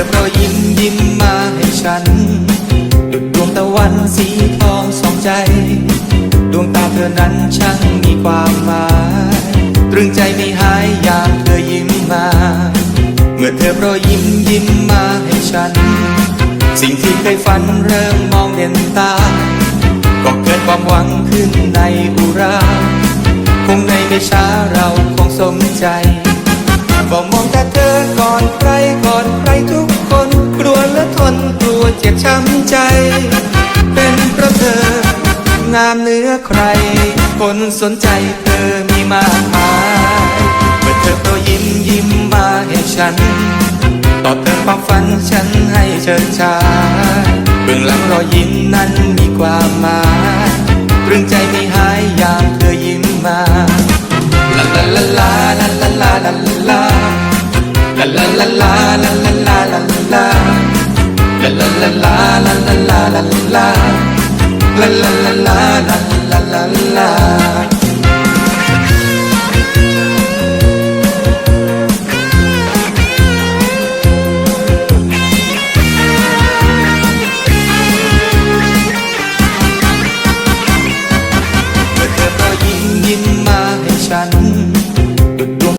อบรอยยิ้มยิ้มมาให้ฉันดุดดวงตะวันสีทองสองใจ ดวงตาเธอนั้นช่างมีความหมายตรึงใจไม่หายอยากเธอยิ้มมา เมื่อเธอรอยยิ้มยิ้มมาให้ฉัน สิ่งที่เคยฝันเริ่มมองเห็นตา ก็เกิดความหวังขึ้นในอุราคงในไม่ช้าเราคงสมใจบอกมองแต่เธอก่อนใคร วเจ็บช้ำใจ เป็นเพราะเธองามเนื้อใคร คนสนใจเธอมีมากมายเมื่อเธอตัวยิ้มยิ้มมาให้ฉัน ตอบเธอความฝันฉันให้เชิญชาเบื้องหลังรอยยิ้มนั้นมีความหมายปรื่งใจไม่หายยามเธอยิ้มมาลาลาลาลาลาลาลาลาลาลาลาลาลาลาลา ลาลาลาลาลาลาลาลาลาลาลาลาลาเธอก็ยิ้มยิ้มมาให้ฉัน